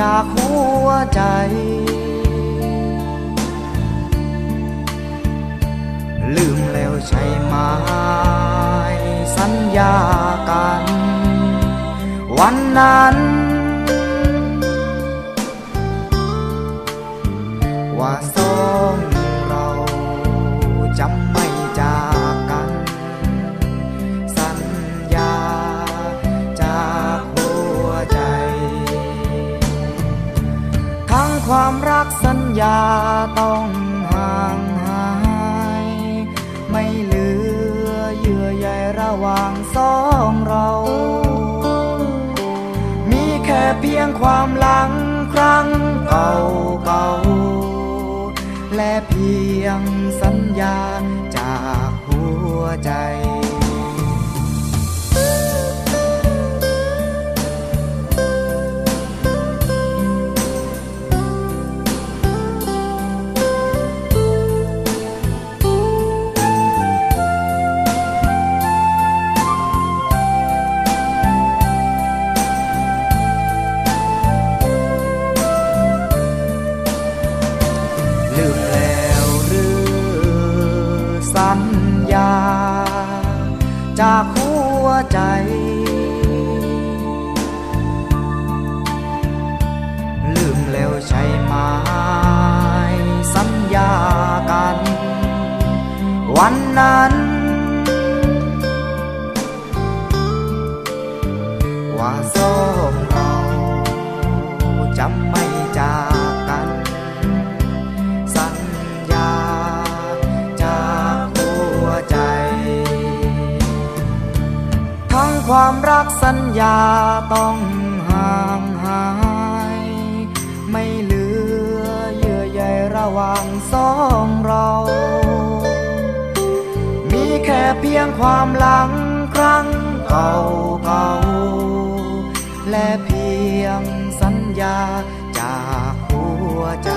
จากหัวใจ ลืมแล้วใช่ไหมสัญญากัน วันนั้น ว่าสองเราจำไม่จาก ความรักสัญญาต้องห่างหาย ไม่เหลือเยื่อใยระหว่างสองเรา มีแค่เพียงความหลังครั้งเก่าเก่าๆและเพียงสัญญาจากหัวใจ ลืมแล้วหรือสัญญาจาก ความรักสัญญาต้องห่างหาย ไม่เหลือเยื่อใยระหว่างสองเรา มีแค่เพียงความหลังครั้งเก่าเก่าๆและเพียงสัญญาจากหัวใจ